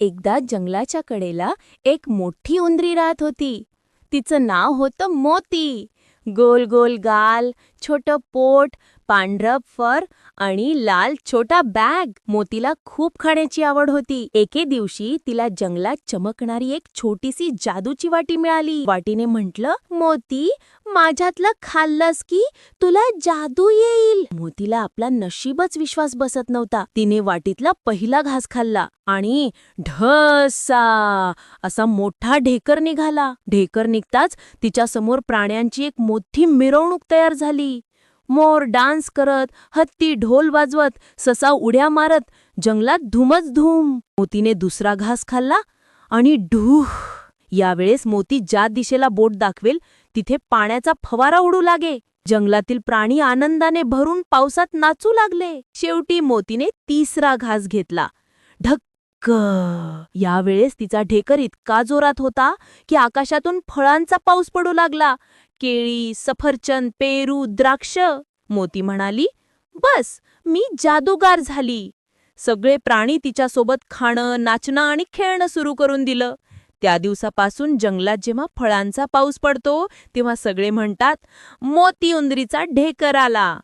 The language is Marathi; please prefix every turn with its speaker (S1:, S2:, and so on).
S1: एकदा जंगलाच्या कडेला एक मोठी उंदरी राहत होती. तिचं नाव होतं मोती. गोल गोल गाल छोटं पोट पांढरं फर आणि लाल छोटा बॅग. मोतीला खूप खाण्याची आवड होती. एके दिवशी तिला जंगलात चमकणारी एक छोटीशी जादूची वाटी मिळाली. वाटीने म्हटलं मोती माझ्यातलं खाल्लंस की तुला जादू येईल. मोतीला आपला नशीबच विश्वास बसत नव्हता. तिने वाटीतला पहिला घास खाल्ला आणि ढसा असा मोठा ढेकर निघाला. ढेकर निघताच तिच्या समोर प्राण्यांची एक मोठी मिरवणूक तयार झाली. मोर डान्स करत हत्ती ढोल वाजवत ससा उड्या मारत जंगलात धूमच धूम. मोतीने दुसरा घास खाल्ला आणि ढूह. यावेळेस मोती ज्या दिशेला बोट दाखवेल तिथे पाण्याचा फवारा उडू लागे. जंगलातील प्राणी आनंदाने भरून पावसात नाचू लागले. शेवटी मोतीने तिसरा घास घेतला. ढक्क! यावेळेस तिचा ढेकर इतका जोरात होता की आकाशातून फळांचा पाऊस पडू लागला. केळी सफरचंद पेरू द्राक्ष. मोती म्हणाली बस मी जादूगार झाली. सगळे प्राणी तिच्यासोबत खाणं नाचणं आणि खेळणं सुरू करून दिलं. त्या दिवसापासून जंगलात जेव्हा फळांचा पाऊस पडतो तेव्हा सगळे म्हणतात मोती उंदरीचा ढेकर आला.